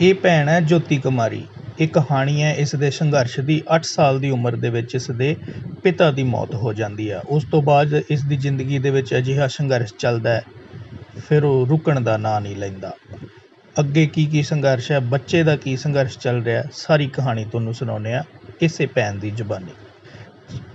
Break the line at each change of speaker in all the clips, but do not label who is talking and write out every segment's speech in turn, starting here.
ਇਹ ਭੈਣ ਹੈ ਜੋਤੀ ਕੁਮਾਰੀ। ਇਹ ਕਹਾਣੀ ਹੈ ਇਸ ਦੇ ਸੰਘਰਸ਼ ਦੀ 8 ਸਾਲ ਦੀ ਉਮਰ ਦੇ ਵਿੱਚ ਇਸ ਦੇ ਪਿਤਾ ਦੀ ਮੌਤ ਹੋ ਜਾਂਦੀ ਹੈ। ਉਸ ਤੋਂ ਬਾਅਦ ਇਸ ਦੀ ਜ਼ਿੰਦਗੀ ਦੇ ਵਿੱਚ ਅਜਿਹਾ ਸੰਘਰਸ਼ ਚੱਲਦਾ ਹੈ, ਫਿਰ ਉਹ ਰੁਕਣ ਦਾ ਨਾਂ ਨਹੀਂ ਲੈਂਦਾ। ਅੱਗੇ ਕੀ ਕੀ ਸੰਘਰਸ਼ ਹੈ, ਬੱਚੇ ਦਾ ਕੀ ਸੰਘਰਸ਼ ਚੱਲ ਰਿਹਾ ਸਾਰੀ ਕਹਾਣੀ ਤੁਹਾਨੂੰ ਸੁਣਾਉਂਦੇ ਆ ਇਸੇ ਭੈਣ ਦੀ ਜ਼ੁਬਾਨੀ।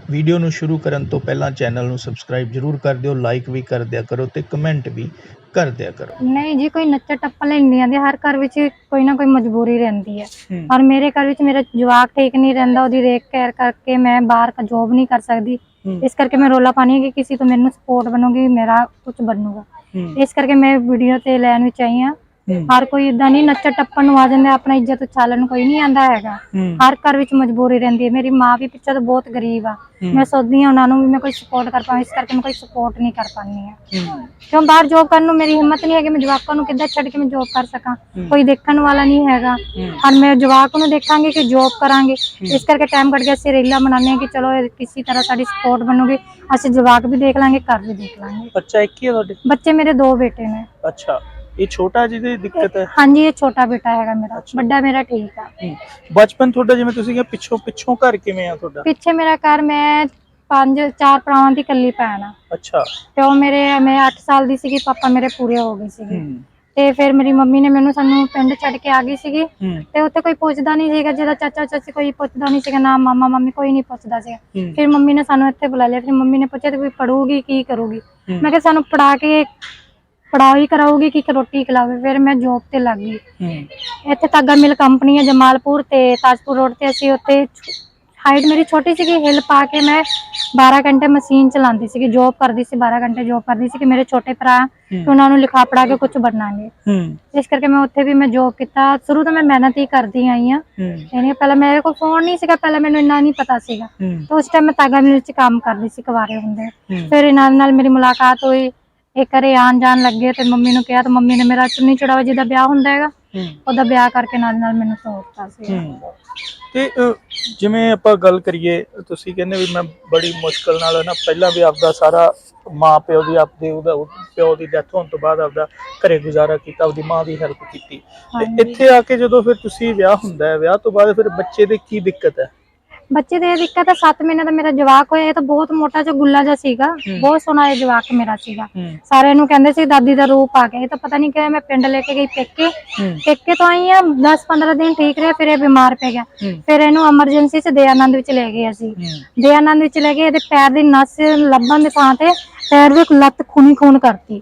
ਵੀਡੀਓ ਨੂੰ ਸ਼ੁਰੂ ਕਰਨ ਤੋਂ ਪਹਿਲਾਂ ਚੈਨਲ ਨੂੰ ਸਬਸਕ੍ਰਾਈਬ ਜ਼ਰੂਰ ਕਰ ਦਿਓ, ਲਾਈਕ ਵੀ ਕਰ ਦਿਆ ਕਰੋ ਤੇ ਕਮੈਂਟ ਵੀ ਕਰ ਦਿਆ ਕਰੋ।
ਨਹੀਂ ਜੀ ਕੋਈ ਨੱਚਾ ਟੱਪਾ ਲੈਣ ਨਹੀਂ ਆਉਂਦੇ ਹਰ ਘਰ ਵਿੱਚ ਕੋਈ ਨਾ ਕੋਈ ਮਜਬੂਰੀ ਰਹਿੰਦੀ ਹੈ
ਹੂੰ।
ਔਰ ਮੇਰੇ ਘਰ ਵਿੱਚ ਮੇਰਾ ਜਵਾਕ ਠੀਕ ਨਹੀਂ ਰਹਿੰਦਾ ਉਹਦੀ ਦੇਖ ਕੇਅਰ ਕਰਕੇ ਮੈਂ ਬਾਹਰ का ਜੋਬ ਨਹੀਂ ਕਰ ਸਕਦੀ।
ਹੂੰ।
ਇਸ ਕਰਕੇ ਮੈਂ ਰੋਲਾ ਪਾਣੀ ਕਿ ਕਿਸੇ ਤੋਂ ਮੈਨੂੰ ਸਪੋਰਟ ਬਣੂਗੀ ਮੇਰਾ ਕੁਝ ਬਣੂਗਾ।
ਹੂੰ।
ਇਸ ਕਰਕੇ ਮੈਂ ਵੀਡੀਓ ਤੇ ਲੈਣ ਵਿੱਚ ਆਈ ਹੂੰ। ਹਰ ਕੋਈ ਇਦਾਂ ਨਹੀਂ ਨੱਚਾ ਟੱਪਣ ਨੂੰ ਆ ਜਾਂਦਾ ਆਪਣਾ ਇੱਜ਼ਤ ਉਛਾਲਣ ਕੋਈ ਨਹੀਂ ਆਂਦਾ ਹੈਗਾ। ਹਰ ਘਰ ਵਿੱਚ ਮਜਬੂਰੀ ਰਹਿੰਦੀ ਹੈ। ਮੇਰੀ ਮਾਂ ਵੀ ਪਿੱਛੇ ਤੋਂ ਬਹੁਤ ਗਰੀਬ ਆ। ਮੈਂ ਸੋਚਦੀ ਹਾਂ ਉਹਨਾਂ ਨੂੰ ਵੀ ਮੈਂ ਕੋਈ ਸਪੋਰਟ ਕਰ ਪਾਵਾਂ ਇਸ ਕਰਕੇ ਮੈਂ ਕੋਈ ਸਪੋਰਟ ਨਹੀਂ ਕਰ ਪਾਉਂਦੀ ਹੂੰ। ਕਿਉਂ ਬਾਹਰ ਜੋਬ ਕਰਨ ਨੂੰ ਮੇਰੀ ਹਿੰਮਤ ਨਹੀਂ ਹੈ ਕਿ ਮੈਂ ਜਵਾਕਾਂ ਨੂੰ ਕਿੱਦਾਂ ਛੱਡ ਕੇ ਮੈਂ ਜੋਬ ਕਰ ਸਕਾਂ? ਕੋਈ ਦੇਖਣ ਵਾਲਾ ਨਹੀਂ ਹੈਗਾ। ਔਰ ਮੈਂ ਜਵਾਕ ਨੂੰ ਦੇਖਾਂਗੇ ਕਿ ਜੋਬ ਕਰਾਂਗੇ। ਇਸ ਕਰਕੇ ਟਾਈਮ ਕੱਢ ਕੇ ਅਸੀਂ ਰੇਲਾ ਬਣਾਉਂਦੇ ਹਾਂ ਕਿ ਚਲੋ ਕਿਸੇ ਤਰ੍ਹਾਂ ਸਾਡੀ ਸਪੋਰਟ ਬਣੂਗੀ। ਅਸੀਂ ਜਵਾਕ ਵੀ ਦੇਖ ਲਾਂਗੇ ਘਰ ਵੀ ਦੇਖ ਲਾਂਗੇ।
ਬੱਚਾ ਇੱਕ ਹੀ ਹੈ ਤੁਹਾਡੇ?
ਬੱਚੇ ਮੇਰੇ ਦੋ ਬੇਟੇ ਨੇ।
ਅੱਛਾ। ਇਹ ਛੋਟਾ ਜਿਹਦੀ ਦਿੱਕਤ ਹੈ?
ਹਾਂਜੀ ਇਹ ਛੋਟਾ ਬੇਟਾ ਹੈਗਾ ਮੇਰਾ। ਵੱਡਾ ਮੇਰਾ ਠੀਕ ਆ।
ਬਚਪਨ ਤੁਹਾਡਾ ਜਿਵੇਂ ਤੁਸੀਂ ਕਿਹਾ ਪਿੱਛੋਂ ਪਿੱਛੋਂ ਘਰ ਕਿਵੇਂ ਆ ਤੁਹਾਡਾ?
ਪਿੱਛੇ ਮੇਰਾ ਘਰ ਮੈਂ ਪੰਜ ਚਾਰ ਭਰਾਵਾਂ ਦੀ ਇਕੱਲੀ ਭੈਣ ਆ।
ਅੱਛਾ।
ਤੇ ਉਹ ਮੇਰੇ ਮੈਂ 8 ਸਾਲ ਦੀ ਸੀਗੀ ਪਾਪਾ ਮੇਰੇ ਪੂਰੇ ਹੋ ਗਏ ਸੀਗੇ। ਤੇ ਫਿਰ ਮੇਰੀ ਮੰਮੀ ਨੇ ਮੈਨੂੰ ਸਾਨੂੰ ਪਿੰਡ ਛੱਡ ਕੇ ਆ ਗਈ ਸੀਗੀ। ਤੇ ਉੱਥੇ ਕੋਈ ਪੁੱਛਦਾ ਨਹੀਂ ਸੀਗਾ ਜਿਹਦਾ ਚਾਚਾ ਚਾਚੀ ਕੋਈ ਪੁੱਛਦਾ ਨਹੀਂ ਸੀਗਾ ਨਾ ਮਾਮਾ ਮਾਮੀ ਕੋਈ ਨਹੀਂ ਪੁੱਛਦਾ ਸੀਗਾ। ਫਿਰ ਮੰਮੀ ਨੇ ਸਾਨੂੰ ਇੱਥੇ ਬੁਲਾ ਲਿਆ। ਫਿਰ ਮੰਮੀ ਨੇ ਪੁੱਛਿਆ ਤੇ ਕੋਈ ਪੜੂਗੀ ਕੀ ਕਰੂਗੀ। ਮੈਂ ਕਿਹਾ ਸਾਨੂੰ ਪੜਾ ਕੇ ਪੜਾਈ ਕਰਾਉਗੀ ਕਿ ਰੋਟੀ ਖਿਲਾਵੇ ਫਿਰ ਮੈਂ ਜੋਬ ਤੇ ਲੱਗ ਗਈ।
ਹੂੰ
ਇੱਥੇ ਤਾਗਾ ਮਿਲ ਕੰਪਨੀ ਹੈ ਜਮਾਲਪੁਰ ਤੇ ਤਾਜਪੁਰ ਰੋਡ ਤੇ ਅਸੀਂ ਉੱਥੇ ਹਾਈਟ ਮੇਰੀ ਛੋਟੀ ਸੀਗੀ ਹਿੱਲ ਪਾ ਕੇ ਮੈਂ 12 ਘੰਟੇ ਮਸ਼ੀਨ ਚਲਾਉਂਦੀ ਸੀਗੀ ਜੋਬ ਕਰਦੀ ਸੀ 12 ਘੰਟੇ ਜੋਬ ਕਰਦੀ ਸੀ ਕਿ ਮੇਰੇ ਛੋਟੇ ਭਰਾ ਕਿ ਉਹਨਾਂ ਨੂੰ ਲਿਖਾ ਪੜਾ ਕੇ ਕੁਝ ਬਣਾਂਗੇ।
ਹੂੰ।
ਇਸ ਕਰਕੇ ਮੈਂ ਉੱਥੇ ਵੀ ਮੈਂ ਜੋਬ ਕੀਤਾ। ਸ਼ੁਰੂ ਤੋਂ ਮੈਂ ਮਿਹਨਤ ਹੀ ਕਰਦੀ ਆਈ ਆ ਇਹਨੇ ਪਹਿਲਾਂ ਮੇਰੇ ਕੋਲ ਫੋਨ ਨਹੀਂ ਸੀਗਾ ਪਹਿਲਾਂ ਮੈਨੂੰ ਇੰਨਾ ਨਹੀਂ ਪਤਾ ਸੀਗਾ। ਤਾਂ ਉਸ ਟਾਈਮ ਮੈਂ ਤਾਗਾ ਮਿਲ ਚ ਕੰਮ ਕਰਦੀ ਸੀ ਕੁਵਾਰੇ ਹੁੰਦੇ। ਫਿਰ ਇਹਨਾਂ ਨਾਲ ਮੇਰੀ ਮੁਲਾਕਾਤ ਹੋਈ। ਇਹ ਘਰੇ ਆਣ ਜਾਣ ਲੱਗੇ ਤੇ ਮੰਮੀ ਨੂੰ ਕਿਹਾ ਤਾਂ ਮੰਮੀ ਨੇ ਮੇਰਾ ਚੁੰਨੀ ਚੜਾਵਾ ਜਿਹਦਾ ਵਿਆਹ ਹੁੰਦਾ ਹੈਗਾ ਉਹਦਾ ਵਿਆਹ ਕਰਕੇ ਨਾਲ ਨਾਲ ਮੈਨੂੰ ਤੋਰਤਾ ਸੀ।
ਤੇ ਅ, ਜਿਵੇਂ ਆਪਾਂ ਗੱਲ ਕਰੀਏ ਤੁਸੀਂ ਕਹਿੰਦੇ ਵੀ ਮੈਂ ਬੜੀ ਮੁਸ਼ਕਲ ਨਾਲ ਨਾ ਪਹਿਲਾਂ ਵੀ ਆਪਦਾ ਸਾਰਾ ਮਾਂ ਪਿਓ ਦੀ ਆਪਦੇ ਉਹਦਾ ਉਹ ਪਿਓ ਦੀ ਡੈਥ ਹੋਣ ਤੋਂ ਬਾਅਦ ਆਪਦਾ ਘਰੇ ਗੁਜ਼ਾਰਾ ਕੀਤਾ ਆਪਦੀ ਮਾਂ ਦੀ ਹੈਲਪ ਕੀਤੀ ਤੇ
ਹਾਂਜੀ।
ਇੱਥੇ ਆ ਕੇ ਜਦੋਂ ਫਿਰ ਤੁਸੀਂ ਵਿਆਹ ਹੁੰਦਾ ਹੈ ਵਿਆਹ ਤੋਂ ਬਾਅਦ ਫਿਰ ਬੱਚੇ ਦੇ ਕੀ ਦਿੱਕਤ ਹੈ
ਬੱਚੇ ਦੇ ਇਹ ਦਿੱਕਤ ਹੈ 7 ਮਹੀਨੇ ਦਾ ਮੇਰਾ ਜਵਾਕ ਹੋਇਆ ਇਹ ਤਾਂ ਬਹੁਤ ਮੋਟਾ ਜਿਹਾ ਗੁੱਲਾ ਜਿਹਾ ਸੀਗਾ ਬਹੁਤ ਸੋਹਣਾ ਇਹ ਜਵਾਕ ਮੇਰਾ ਸੀਗਾ। ਸਾਰੇ ਨੂੰ ਕਹਿੰਦੇ ਸੀ ਦਾਦੀ ਦਾ ਰੂਪ ਆ ਗਿਆ। ਇਹ ਤਾਂ ਪਤਾ ਨਹੀਂ ਕਿਵੇਂ ਮੈਂ ਪਿੰਡ ਲੈ ਕੇ ਗਈ ਪੇਕੇ। ਪੇਕੇ ਤੋਂ ਆਈ ਆ 10 15 ਦਿਨ ਠੀਕ ਰਿਹਾ ਫਿਰ ਇਹ ਬਿਮਾਰ ਪੈ ਗਿਆ। ਫਿਰ ਇਹਨੂੰ ਐਮਰਜੈਂਸੀ ਚ ਦਯਾਨੰਦ ਵਿੱਚ ਲੈ ਗਏ ਅਸੀਂ। ਦਯਾਨੰਦ ਵਿੱਚ ਲੈ ਗਏ ਇਹਦੇ ਪੈਰ ਦੀ ਨਸ ਲੱਭਣ ਦੇ ਥਾਂ ਤੇ ਪੈਰ ਦੀ ਲੱਤ ਖੂਨੀ ਖੂਨ ਕਰਤੀ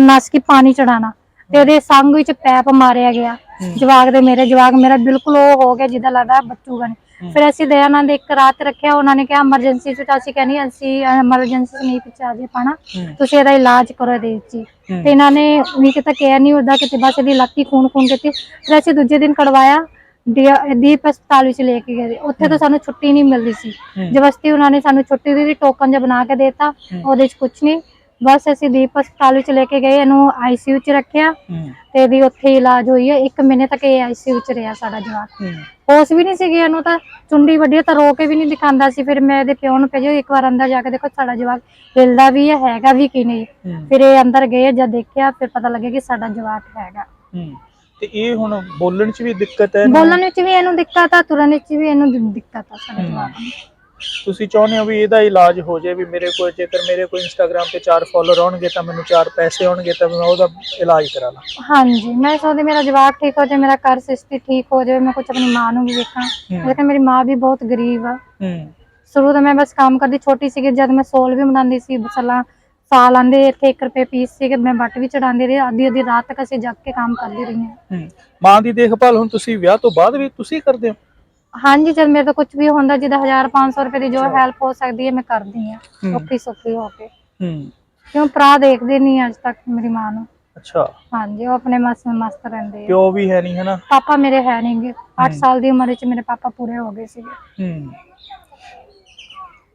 ਨਸ ਕੀ ਪਾਣੀ ਚੜਾਣਾ ਤੇ ਉਹਦੇ ਸੰਗ ਵਿੱਚ ਪੈਪ ਮਾਰਿਆ ਗਿਆ। ਜਵਾਕ ਦੇ ਮੇਰੇ ਜਵਾਕ ਮੇਰਾ ਬਿਲਕੁਲ ਉਹ ਹੋ ਗਿਆ ਜਿੱਦਾਂ ਲੱਗਦਾ ਬੱਚੂਗਾ ਨਹੀਂ ਫਿਰ ਅਸੀਂ ਦਯਾਨੰਦ ਇੱਕ ਰਾਤ ਰੱਖਿਆ ਉਹਨਾਂ ਨੇ ਕਿਹਾ ਐਮਰਜੈਂਸੀ ਚ ਤਾਂ ਅਸੀਂ ਕਹਿੰਨੀ ਅਸੀਂ ਐਮਰਜੈਂਸੀ ਚ ਨਹੀਂ ਪਹੁੰਚਾ ਦੇ ਪਾਣਾ ਤੁਸੀਂ ਇਹਦਾ ਇਲਾਜ ਕਰੋ ਇਹਦੇ ਵਿੱਚ। ਤੇ ਇਹਨਾਂ ਨੇ ਵੀ ਕਿਤੇ ਕੇਅਰ ਨਹੀਂ ਹੁੰਦਾ ਕਿ ਬਸ ਇਹਦੀ ਲੱਤੀ ਖੂਨ ਖੂਨ ਕੀਤੀ। ਫਿਰ ਅਸੀਂ ਦੂਜੇ ਦਿਨ ਕਢਵਾਇਆ ਦੀਪ ਹਸਪਤਾਲ ਵਿੱਚ ਲੈ ਕੇ ਗਏ ਉੱਥੇ ਤਾਂ ਸਾਨੂੰ ਛੁੱਟੀ ਨਹੀਂ ਮਿਲਦੀ ਸੀ। ਜਬਸਤੀ ਉਹਨਾਂ ਨੇ ਸਾਨੂੰ ਛੁੱਟੀ ਦੀ ਟੋਕਨ ਜਿਹਾ ਬਣਾ ਕੇ ਦੇਤਾ। ਉਹਦੇ ਵਿੱਚ ਕੁਝ ਨਹੀਂ ਬਸ ਅਸੀਂ ਦੀਪ ਹਸਪਤਾਲ ਵਿੱਚ ਲੈ ਕੇ ਗਏ ਇਹਨੂੰ ਆਈਸੀਯੂ ਚ ਰੱਖਿਆ ਤੇ ਇਹਦੀ ਉੱਥੇ ਇਲਾਜ ਹੋਈ ਹੈ। ਇੱਕ ਮਹੀਨੇ ਤੱਕ ਇਹ ਆਈਸੀਯੂ ਚ ਰਿਹਾ ਸਾਡਾ ਜਵਾਕ। ਹੋਸ਼ ਵੀ ਨਹੀਂ ਸੀਗੀ ਇਹਨੂੰ ਤਾਂ ਚੁੰਡੀ ਵੱਡੀ ਤਾਂ ਰੋ ਕੇ ਵੀ ਨਹੀਂ ਦਿਖਾਉਂਦਾ ਸੀ। ਫਿਰ ਮੈਂ ਇਹਦੇ ਪਿਓ ਨੂੰ ਭੇਜਿਆ ਇੱਕ ਵਾਰ ਅੰਦਰ ਜਾ ਕੇ ਦੇਖੋ ਸਾਡਾ ਜਵਾਕ ਹਿਲਦਾ ਵੀ ਹੈ ਹੈਗਾ ਵੀ ਕਿ ਨਹੀਂ। ਫਿਰ ਇਹ ਅੰਦਰ ਗਏ ਜਦ ਦੇਖਿਆ ਫਿਰ ਪਤਾ ਲੱਗਿਆ ਕਿ ਸਾਡਾ ਜਵਾਕ ਹੈਗਾ।
ਤੇ ਇਹ ਹੁਣ ਬੋਲਣ 'ਚ ਵੀ ਦਿੱਕਤ ਹੈ?
ਬੋਲਣ ਵਿੱਚ ਵੀ ਇਹਨੂੰ ਦਿੱਕਤ ਆ ਤੁਰਨ ਵਿੱਚ ਵੀ ਇਹਨੂੰ ਦਿੱਕਤ ਆ ਸਾਡੇ ਜਵਾਕ
ਤੁਸੀਂ ਚਾਹੁੰਦੇ ਹੋ ਵੀ ਇਹਦਾ ਇਲਾਜ ਹੋ ਜਾਏ ਵੀ ਮੇਰੇ ਕੋਲ ਜੇਕਰ ਮੇਰੇ ਕੋਲ ਇੰਸਟਾਗ੍ਰam ਤੇ ਚਾਰ ਫਾਲੋਅਰ ਆਉਣਗੇ ਤਾਂ ਮੈਨੂੰ ਚਾਰ ਪੈਸੇ ਆਉਣਗੇ ਤਾਂ ਮੈਂ ਉਹਦਾ ਇਲਾਜ ਕਰਾ ਲਾਂ।
ਹਾਂਜੀ ਮੈਂ ਸੋਚਦੀ ਮੇਰਾ ਜਵਾਕ ਠੀਕ ਹੋ ਜਾਏ ਮੇਰਾ ਘਰ ਸਿਸਤੀ ਠੀਕ ਹੋ ਜਾਵੇ ਮੈਂ ਕੁਝ ਆਪਣੀ ਮਾਂ ਨੂੰ ਵੀ ਵੇਖਾਂ। ਲੇਕਿਨ ਮੇਰੀ ਮਾਂ ਵੀ ਬਹੁਤ ਗਰੀਬ ਆ। ਸ਼ੁਰੂ ਤੋਂ ਮੈਂ ਬਸ ਕੰਮ ਕਰਦੀ ਛੋਟੀ ਸੀਗੀ ਜਦ ਮੈਂ ਸੋਲ ਵੀ ਬਣਾਉਂਦੀ ਸੀ ਬਸਲਾ ਸਾਲ ਆਂਦੇ ਇੱਥੇ 1 ਰੁਪਏ ਪੀਸ ਸੀਗੇ ਮੈਂ ਬੱਟ ਵੀ ਚੜਾਉਂਦੀ ਰਹੀ ਅੱਧੀ ਅੱਧੀ ਰਾਤ ਤੱਕ ਅਸੀਂ ਜਗ ਕੇ ਕੰਮ ਕਰਦੀ ਹੂੰ।
ਮਾਂ ਦੀ ਦੇਖਭਾਲ ਹੁਣ ਤੁਸੀਂ ਵਿਆਹ ਤੋਂ ਬਾਅਦ ਵੀ ਤੁਸੀਂ ਕਰਦੇ ਹੋ?
ਹਾਂਜੀ ਜਦ ਮੇਰੇ ਤੋਂ ਕੁਝ ਵੀ ਹੁੰਦਾ ਜਿਹਦਾ 1500 ਰੁਪਏ ਦੀ ਜੋ ਹੈਲਪ ਹੋ ਸਕਦੀ ਹੈ ਮੈਂ ਕਰਦੀ ਹੂੰ। ਔਖੀ ਸੌਖੀ ਹੋ ਕੇ।
ਹੂੰ।
ਕਿਉਂ ਭਰਾ ਦੇਖਦੇ ਨਹੀਂ ਅੱਜ ਤੱਕ ਮੇਰੀ ਮਾਂ ਨੂੰ।
ਅੱਛਾ।
ਹਾਂਜੀ ਉਹ ਆਪਣੇ ਮਸਤ ਮਸਤ ਰਹਿੰਦੇ ਆ।
ਪਿਓ ਵੀ ਹੈ ਨਹੀਂ ਹਨਾ?
ਪਾਪਾ ਮੇਰੇ ਹੈ ਨਹੀਂਗੇ 8 ਸਾਲ ਦੀ ਉਮਰ ਵਿੱਚ ਮੇਰੇ ਪਾਪਾ ਪੂਰੇ ਹੋ ਗਏ ਸੀਗੇ।
ਹੂੰ।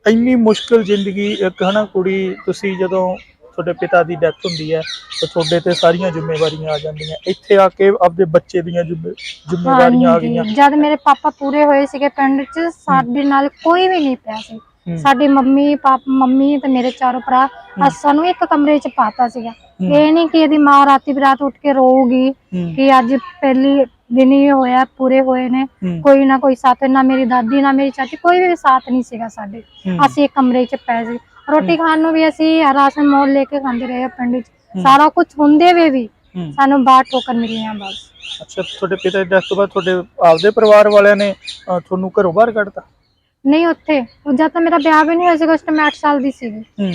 ਇੰਨੀ ਮੁਸ਼ਕਲ ਜ਼ਿੰਦਗੀ ਇੱਕ ਹਨਾ ਕੁੜੀ ਤੁਸੀਂ ਜਦੋਂ ਤੁਹਾਡੇ ਪਿਤਾ ਦੀ ਡੈਥ ਹੁੰਦੀ ਹੈ ਤਾਂ ਤੁਹਾਡੇ ਤੇ ਸਾਰੀਆਂ ਜ਼ਿੰਮੇਵਾਰੀਆਂ ਆ ਜਾਂਦੀਆਂ। ਇੱਥੇ ਆ ਕੇ ਆਪਦੇ ਬੱਚੇ ਦੀਆਂ ਜ਼ਿੰਮੇ- ਜ਼ਿੰਮੇਵਾਰੀਆਂ ਆ
ਹਾਂਜੀ,
ਗਈਆਂ।
ਜਦ ਮੇਰੇ ਪਾਪਾ ਪੂਰੇ ਹੋਏ ਸੀਗੇ ਪਿੰਡ 'ਚ ਸਾਡੇ ਨਾਲ ਕੋਈ ਵੀ ਨਹੀਂ ਪਿਆ ਸੀ।
ਹੂੰ।
ਸਾਡੀ ਮੰਮੀ ਪਾਪਾ ਮੰਮੀ ਤੇ ਮੇਰੇ ਚਾਰੋਂ ਭਰਾ ਅਸਾਂ ਸਾਨੂੰ ਇੱਕ ਕਮਰੇ 'ਚ ਪਾਤਾ ਸੀਗਾ।
ਹੂੰ।
ਇਹ ਨਹੀਂ ਕਿ ਇਹਦੀ ਮਾਂ ਰਾਤੀ ਬਰਾਤ ਉੱਠ ਕੇ ਰੋਊਗੀ
ਹੂੰ।
ਕਿ ਅੱਜ ਪਹਿਲੀ ਦਿਨ ਹੀ ਹੋਇਆ ਪੂਰੇ ਹੋਏ ਨੇ।
ਹੂੰ।
ਕੋਈ ਨਾ ਕੋਈ ਸਾਥ ਨਾ ਮੇਰੀ ਦਾਦੀ ਨਾ ਮੇਰੀ ਚਾਚੀ ਕੋਈ ਵੀ ਸਾਥ ਨਹੀਂ ਸੀਗਾ ਸਾਡੇ।
ਹੂੰ।
ਅਸੀਂ ਇੱਕ ਕਮਰੇ 'ਚ ਪੈ ਗਏ ਰੋਟੀ ਖਾਣ ਨੂੰ ਵੀ ਅਸੀਂ ਰਾਸ਼ਨ ਮੋਲ ਲੈ ਕੇ ਖਾਂਦੇ ਰਹੇ ਆ ਪਿੰਡ 'ਚ
ਹੂੰ।
ਸਾਰਾ ਕੁਝ ਹੁੰਦੇ ਵੇ ਵੀ। ਸਾਨੂੰ ਬਾਹਰ ਠੋਕਰ ਮਿਲੀਆਂ ਬਸ।
ਅੱਛਾ ਤੁਹਾਡੇ ਪਿਤਾ ਦੀ ਡੈਥ ਤੋਂ ਬਾਅਦ ਤੁਹਾਡੇ ਆਪਦੇ ਪਰਿਵਾਰ ਵਾਲਿਆਂ ਨੇ ਅ, ਤੁਹਾਨੂੰ ਘਰੋਂ ਬਾਹਰ ਕੱਢਤਾ?
ਨਹੀਂ ਉੱਥੇ। ਉਹ ਜਦ ਤੱਕ ਮੇਰਾ ਵਿਆਹ ਵੀ ਨਹੀਂ ਹੋਇਆ ਸੀ ਉਸ ਟਾਈਮ ਮੈਂ 8 ਸਾਲ ਦੀ ਸੀਗੀ।
ਹੂੰ।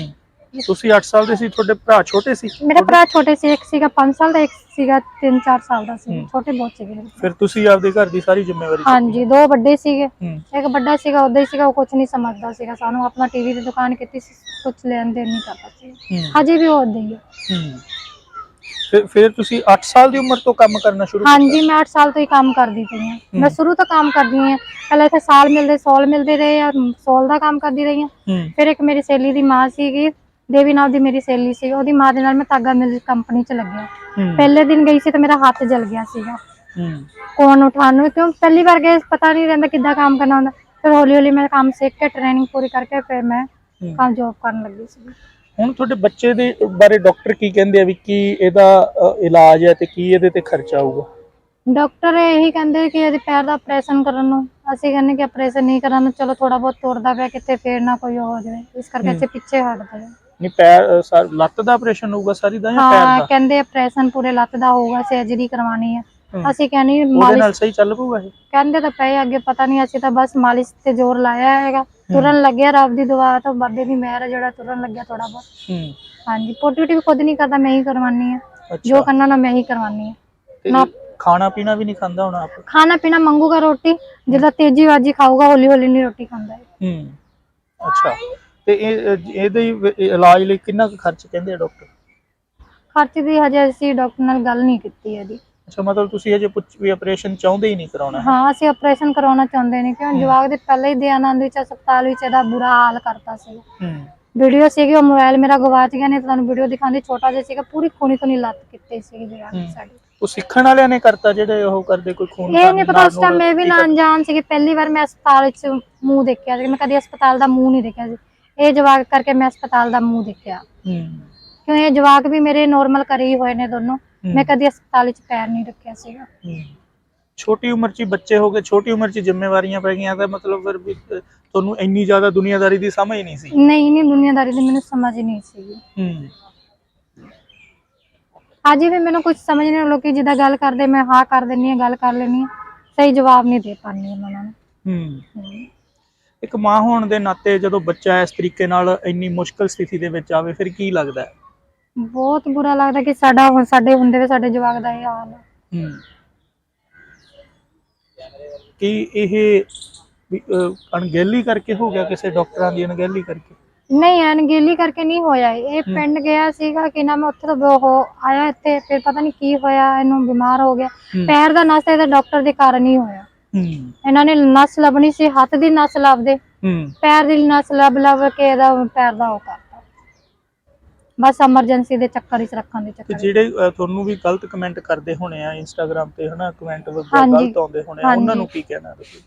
ਤੁਸੀਂ 8 ਸਾਲ ਦੇ ਸੀ ਤੁਹਾਡੇ ਭਰਾ ਛੋਟੇ ਸੀ?
ਮੇਰਾ ਭਰਾ ਛੋਟੇ ਸੀ ਇੱਕ ਸੀਗਾ 5 ਸਾਲ ਦਾ ਇੱਕ ਸੀਗਾ 3-4 ਸਾਲ ਦਾ ਸੀ। ਛੋਟੇ ਬਹੁਤ ਸੀਗੇ।
ਫਿਰ ਤੁਸੀਂ ਆਪਦੇ ਘਰ ਦੀ ਸਾਰੀ ਜ਼ਿੰਮੇਵਾਰੀ
ਹਾਂਜੀ ਦੋ ਵੱਡੇ ਸੀਗੇ। ਇੱਕ ਵੱਡਾ ਸੀਗਾ ਹੀ ਸੀਗਾ ਉਹ ਕੁਝ ਨਹੀਂ ਸਮਝਦਾ ਸੀਗਾ। ਸਾਨੂੰ ਆਪਣਾ ਟੀਵੀ ਦੀ ਦੁਕਾਨ ਕੀਤੀ ਸੀ ਕੁਝ ਲੈਣ ਦੇਣ ਨਹੀਂ ਕਰਦਾ ਸੀ। ਹਜੇ ਵੀ ਉਹ ਉਦਾਂ ਹੀ ਹੈ
ਹੂੰ। ਫਿਰ ਫਿਰ ਤੁਸੀਂ 8 ਸਾਲ ਦੀ ਉਮਰ ਤੋਂ ਕੰਮ ਕਰਨਾ ਸ਼ੁਰੂ
ਹਾਂਜੀ ਮੈਂ 8 ਸਾਲ ਤੋਂ ਹੀ ਕੰਮ ਕਰਦੀ ਪਈ ਹਾਂ। ਮੈਂ ਸ਼ੁਰੂ ਤੋਂ ਕੰਮ ਕਰਦੀ ਹਾਂ। ਪਹਿਲਾਂ ਇੱਥੇ ਸਾਲ ਮਿਲਦੇ ਸੌਲ ਮਿਲਦੇ ਰਹੇ ਆ ਸੌਲ ਦਾ ਕੰਮ ਕਰਦੀ ਰਹੀ ਹੂੰ। ਫਿਰ ਇੱਕ ਮੇਰੀ ਸਹੇਲੀ ਦੀ ਮਾਂ ਸੀਗੀ। ਦੇਵੀ ਨਾਮ ਦੀ ਮੇਰੀ ਸਹੇਲੀ ਸੀ ਉਹਦੀ ਮਾਂ ਦੇ ਨਾਲ ਮੈਂ ਤਾਗਾ ਮਿਲ ਕੰਪਨੀ 'ਚ ਲੱਗਿਆ। ਪਹਿਲੇ ਦਿਨ ਗਈ ਸੀ ਤਾਂ ਮੇਰਾ ਹੱਥ ਜਲ ਗਿਆ ਸੀਗਾ। ਕੌਣ ਉਠਾਉਣ ਨੂੰ? ਕਿਉਂ? ਪਹਿਲੀ ਵਾਰ ਗਏ ਪਤਾ ਨਹੀਂ ਰਹਿੰਦਾ ਕਿੱਦਾਂ ਕੰਮ ਕਰਨਾ ਹੁੰਦਾ। ਫਿਰ ਹੌਲੀ ਹੌਲੀ ਮੈਂ ਕੰਮ ਸਿੱਖ ਕੇ ਟ੍ਰੇਨਿੰਗ ਪੂਰੀ ਕਰਕੇ ਫਿਰ ਮੈਂ। ਕੰਮ ਜੋਬ ਕਰਨ ਲੱਗੀ ਸੀ।
ਹੁਣ ਤੁਹਾਡੇ ਬੱਚੇ ਦੇ ਬਾਰੇ ਡਾਕਟਰ ਕੀ ਕਹਿੰਦੇ ਆ ਵੀ ਕੀ ਇਹਦਾ ਇਲਾਜ ਹੈ ਤੇ ਕੀ ਇਹਦੇ ਤੇ ਖਰਚਾ ਆਊਗਾ?
ਡਾਕਟਰ ਇਹੀ ਕਹਿੰਦੇ ਕਿ ਇਹਦੇ ਪੈਰ ਦਾ ਆਪਰੇਸ਼ਨ ਕਰਨ ਨੂੰ। ਅਸੀਂ ਕਹਿੰਦੇ ਕਿ ਆਪਰੇਸ਼ਨ ਨਹੀਂ ਕਰਾਉਣਾ ਚਲੋ ਥੋੜਾ ਬਹੁਤ ਤੁਰਦਾ ਪਿਆ ਕਿਤੇ ਫੇਰ ਨਾ ਕੋਈ ਹੋ ਜਾਵੇ। ਇਸ ਕਰਕੇ ਅਸੀਂ ਪਿੱਛੇ ਹਟਦੇ ਹਾਂ।
ਨਹੀਂ ਪੈਰ ਲੱਤ ਦਾ ਆਪਰੇਸ਼ਨ ਹੋਊਗਾ ਸਾਰੀ ਦਾ ਜਾਂ ਪੈਰ
ਹਾਂ
ਦਾ?
ਕਹਿੰਦੇ ਆਪਰੇਸ਼ਨ ਪੂਰੇ ਲੱਤ ਦਾ ਹੋਊਗਾ ਸਰਜਰੀ ਕਰਵਾਉਣੀ ਹੈ
ਹੂੰ।
ਅਸੀਂ ਕਹਿੰਦੇ
ਉਹਦੇ
ਮਾਲਿਸ਼
ਨਾਲ ਸਹੀ ਚੱਲ ਪਊਗਾ ਇਹ?
ਕਹਿੰਦੇ ਤਾਂ ਪਏ ਅੱਗੇ ਪਤਾ ਨਹੀਂ ਅਸੀਂ ਤਾਂ ਬਸ ਮਾਲਿਸ਼ ਤੇ ਜ਼ੋਰ ਲਾਇਆ ਹੈਗਾ। ਤੁਰਨ ਲੱਗਿਆ ਰੱਬ ਦੀ ਦੁਆ ਤੋਂ ਬਾਬੇ ਦੀ ਮਿਹਰ ਹੈ ਜਿਹੜਾ ਤੁਰਨ ਲੱਗਿਆ ਥੋੜਾ ਬਹੁਤ।
ਹੂੰ।
ਹਾਂਜੀ ਪੋਟੀ ਵੀ ਖੁਦ ਨਹੀਂ ਕਰਦਾ ਮੈਂ ਹੀ ਕਰਵਾਉਣੀ ਹੈ ਜੋ
ਅੱਛਾ
ਕਰਨਾ ਨਾ ਮੈਂ ਹੀ ਹੈ
ਤੇ
ਨਾ-
ਖਾਣਾ ਪੀਣਾ ਵੀ ਨਹੀਂ ਖਾਂਦਾ ਹੁਣ ਆਪ?
ਖਾਣਾ ਪੀਣਾ ਮੰਗੂਗਾ ਰੋਟੀ ਜਿੱਦਾਂ ਤੇਜ਼ੀ ਵਾਜੀ ਖਾਊਗਾ ਹੌਲੀ ਹੌਲੀ ਨਹੀਂ ਰੋਟੀ ਖਾਂਦਾ ਹੈ
ਹੂੰ। ਅੱਛਾ। ਤੇ ਇਹ ਇਹਦੇ ਇਲਾਜ ਲਈ ਕਿੰਨਾ ਕੁ ਖਰਚ ਕਹਿੰਦੇ ਆ ਡਾਕਟਰ?
ਖਰਚ ਦੀ ਹਜੇ ਅਸੀਂ ਡਾਕਟਰ ਨਾਲ ਗੱਲ ਨਹੀਂ ਕੀਤੀ ਇਹਦੀ
ਅੱਛਾ ਮਤਲਬ ਤੁਸੀਂ ਅਜੇ ਪੁੱਛ ਵੀ ਆਪਰੇਸ਼ਨ ਚਾਹੁੰਦੇ ਹੀ ਨਹੀਂ ਕਰਾਉਣਾ ਹੈ।
ਹਾਂ ਅਸੀਂ ਆਪਰੇਸ਼ਨ ਕਰਵਾਉਣਾ ਚਾਹੁੰਦੇ ਨੇ ਕਿਉਂ? ਜਵਾਕ ਦੇ ਪਹਿਲਾਂ ਹੀ ਦਿਆਨੰਦ ਵਿੱਚ ਹਸਪਤਾਲ ਵਿੱਚ ਇਹਦਾ ਬੁਰਾ ਹਾਲ ਕਰਤਾ ਸੀ।
ਹੂੰ।
ਵੀਡੀਓ ਸੀਗੀ ਉਹ ਮੋਬਾਈਲ ਮੇਰਾ ਗਵਾਚ ਗਿਆ ਨਹੀਂ ਤਾਂ ਤੁਹਾਨੂੰ ਵੀਡੀਓ ਦਿਖਾਉਂਦੀ ਛੋਟਾ ਜਿਹਾ ਸੀਗਾ ਪੂਰੀ ਖੂਨੀ ਖੂਨੀ ਲੱਤ ਕੀਤੀ ਸੀਗੀ ਜਵਾਕ ਦੀ ਸਾਡੀ।
ਉਹ ਸਿੱਖਣ ਵਾਲਿਆਂ ਨੇ ਕਰਤਾ ਜਿਹੜੇ ਉਹ ਕਰਦੇ ਕੋਈ ਖੂਨ
ਇਹ ਨਹੀਂ ਪਤਾ ਉਸ ਟਾਈਮ ਮੈਂ ਵੀ ਨਾ ਅਣਜਾਣ ਸੀਗੀ ਪਹਿਲੀ ਵਾਰ ਮੈਂ ਹਸਪਤਾਲ ਵਿੱਚ ਮੂੰਹ ਦੇਖਿਆ ਸੀ। ਮੈਂ ਕਦੀ ਹਸਪਤਾਲ ਦਾ ਮੂੰਹ ਨਹੀਂ ਦੇਖਿਆ ਸੀ। ਇਹ ਜਵਾਕ ਕਰਕੇ ਮੈਂ ਹਸਪਤਾਲ ਦਾ ਮੂੰਹ ਦੇਖਿਆ। ਕਿਉਂ ਇਹ ਜਵਾਕ ਵੀ ਮੇਰੇ ਨੋਰਮਲ ਕਰੇ ਹੀ ਹੋਏ ਨੇ ਦੋਨੋਂ। ਮੈਂ ਕਦੀ ਹਸਪਤਾਲ ਵਿੱਚ ਪੈਰ ਨਹੀਂ ਰੱਖਿਆ ਸੀਗਾ।
ਛੋਟੀ ਉਮਰ 'ਚ ਬੱਚੇ ਹੋ ਗਏ ਛੋਟੀ ਉਮਰ 'ਚ ਜ਼ਿੰਮੇਵਾਰੀਆਂ ਪੈ ਗਈਆਂ ਤਾਂ ਮਤਲਬ ਫਿਰ ਵੀ ਤੁਹਾਨੂੰ ਇੰਨੀ ਜ਼ਿਆਦਾ ਦੁਨੀਆਦਾਰੀ ਦੀ ਸਮਝ ਨਹੀਂ ਸੀ?
ਨਹੀਂ ਨਹੀਂ ਦੁਨੀਆਦਾਰੀ ਦੀ ਮੈਨੂੰ ਸਮਝ ਹੀ ਨਹੀਂ ਸੀਗੀ।
ਹੂੰ।
ਅੱਜ ਵੀ ਮੈਨੂੰ ਕੁਝ ਸਮਝ ਨਹੀਂ ਲੋਕੀ ਜਿੱਦਾਂ ਗੱਲ ਕਰਦੇ ਮੈਂ ਹਾਂ ਕਰ ਦਿੰਨੀ ਆ ਗੱਲ ਕਰ ਲੈਣੀ ਆ ਸਹੀ ਜਵਾਬ ਨਹੀਂ ਦੇ ਪਾਉਂਦੀ ਮੈਂ ਉਹਨਾਂ ਨੂੰ।
ਹੂੰ। ਇੱਕ ਮਾਂ ਹੋਣ ਦੇ ਨਾਤੇ ਜਦੋਂ ਬੱਚਾ ਇਸ ਤਰੀਕੇ ਨਾਲ ਇੰਨੀ ਮੁਸ਼ਕਲ ਸਥਿਤੀ ਦੇ ਵਿੱਚ ਆਵੇ ਫਿਰ ਕੀ ਲੱਗਦਾ? ਹੈ
ਬਹੁਤ ਬੁਰਾ ਲੱਗਦਾ ਕਿ ਸਾਡਾ ਹੁਣ ਸਾਡੇ ਹੁੰਦੇ ਵੇ ਸਾਡੇ ਜਵਾਕ ਦਾ ਇਹ ਹਾਲ ਹੈ
ਹੂੰ। ਕੀ ਇਹ ਵੀ, ਅਣਗਹਿਲੀ ਕਰਕੇ ਹੋ ਗਿਆ ਕਿਸੇ ਡਾਕਟਰਾਂ ਦੀ ਅਣਗਹਿਲੀ ਕਰਕੇ?
ਨਹੀਂ ਅਣਗਹਿਲੀ ਕਰਕੇ ਨਹੀਂ ਹੋਇਆ ਇਹ। ਇਹ ਪਿੰਡ ਗਿਆ ਸੀਗਾ ਕਿ ਨਾ ਮੈਂ ਉੱਥੇ ਤੋਂ ਉਹ ਆਇਆ ਇੱਥੇ ਫਿਰ ਪਤਾ ਨਹੀਂ ਕੀ ਹੋਇਆ ਇਹਨੂੰ ਬਿਮਾਰ ਹੋ ਗਿਆ।
ਹੂੰ।
ਪੈਰ ਦਾ ਨਸ ਇਹਦਾ ਡਾਕਟਰ ਦੇ ਕਾਰਨ ਹੀ ਹੋਇਆ। ਇਹਨਾਂ ਨੇ ਨਸ ਲੱਭਣੀ ਸੀ ਹੱਥ ਦੀ ਨਸ ਲੱਭਦੇ ਪੈਰ ਦੀ ਨਸ ਲੱਭ ਲੱਭ ਕੇ ਇਹਦਾ ਪੈਰ ਦਾ ਉਹ ਕਰਤਾ ਬਸ ਐਮਰਜੈਂਸੀ ਦੇ ਚੱਕਰ ਵਿੱਚ ਰੱਖਣ ਦੇ ਚੱਕਰ।
ਜਿਹੜੇ ਤੁਹਾਨੂੰ ਵੀ ਗਲਤ ਕਮੈਂਟ ਕਰਦੇ ਹੋਣੇ ਆ ਇੰਸਟਾਗ੍ਰam ਤੇ ਹਨਾ ਕਮੈਂਟ। ਗਲਤ ਆਉਂਦੇ ਹੋਣੇ ਆ ਉਹਨਾਂ। ਨੂੰ ਕੀ ਕਹਿਣਾ ਤੁਸੀਂ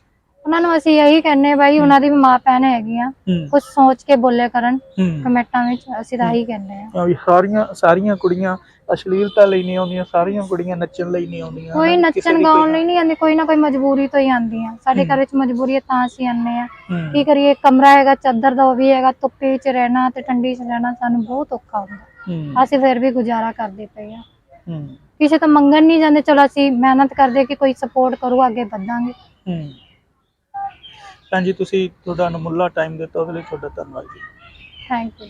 ਉਹਨਾਂ ਨੂੰ ਅਸੀਂ ਇਹੀ ਕਹਿੰਨੇ ਬਾਈ ਉਹਨਾਂ ਦੀ ਵੀ ਮਾਂ ਭੈਣ ਹੈਗੀਆਂ।
ਹੂੰ।
ਕੁਝ ਸੋਚ ਕੇ ਬੋਲਿਆ ਕਰਨ
ਹੂੰ।
ਕਮੈਂਟਾਂ ਵਿੱਚ ਅਸੀਂ ਤਾਂ ਇਹੀ ਕਹਿੰਦੇ ਆ
ਆ ਵੀ ਸਾਰੀਆਂ ਸਾਰੀਆਂ ਕੁੜੀਆਂ ਅਸ਼ਲੀਲਤਾ ਲਈ ਨਹੀਂ ਆਉਂਦੀਆਂ ਸਾਰੀਆਂ ਕੁੜੀਆਂ ਨੱਚਣ ਲਈ ਨਹੀਂ ਆਉਂਦੀਆਂ
ਕੋਈ
ਹਨਾ, ਕਿਸੇ
ਨੱਚਣ
ਦੀ
ਗਾਉਣ ਲਈ ਨਹੀਂ ਆਉਂਦੀ ਕੋਈ ਨਾ ਕੋਈ ਮਜਬੂਰੀ ਤੋਂ ਹੀ ਆਉਂਦੀਆਂ। ਸਾਡੇ ਘਰ ਵਿੱਚ ਮਜਬੂਰੀ ਹੈ ਤਾਂ ਅਸੀਂ ਆਨੇ ਆ
ਹੂੰ।
ਕੀ ਕਰੀਏ ਕਮਰਾ ਹੈਗਾ ਚਾਦਰ ਦਾ ਉਹ ਵੀ ਹੈਗਾ ਧੁੱਪੇ ਵਿੱਚ ਰਹਿਣਾ ਤੇ ਠੰਡੀ 'ਚ ਰਹਿਣਾ ਸਾਨੂੰ ਬਹੁਤ ਔਖਾ ਹੁੰਦਾ।
ਹੂੰ।
ਅਸੀਂ ਫਿਰ ਵੀ ਗੁਜ਼ਾਰਾ ਕਰਦੇ ਪਏ ਆ
ਹੂੰ।
ਕਿਸੇ ਤੋਂ ਮੰਗਣ ਨਹੀਂ ਜਾਂਦੇ ਚਲੋ ਅਸੀਂ ਮਿਹਨਤ ਕਰਦੇ ਕਿ ਕੋਈ ਸਪੋਰਟ ਕਰੂ ਅੱਗੇ ਵਧਾਂਗੇ।
ਹੂੰ। ਭੈਣ ਜੀ ਤੁਸੀਂ ਤੁਹਾਡਾ ਅਨਮੁੱਲਾ ਟਾਈਮ ਦਿੱਤਾ ਉਹਦੇ ਲਈ ਤੁਹਾਡਾ ਧੰਨਵਾਦ ਜੀ।
Thank you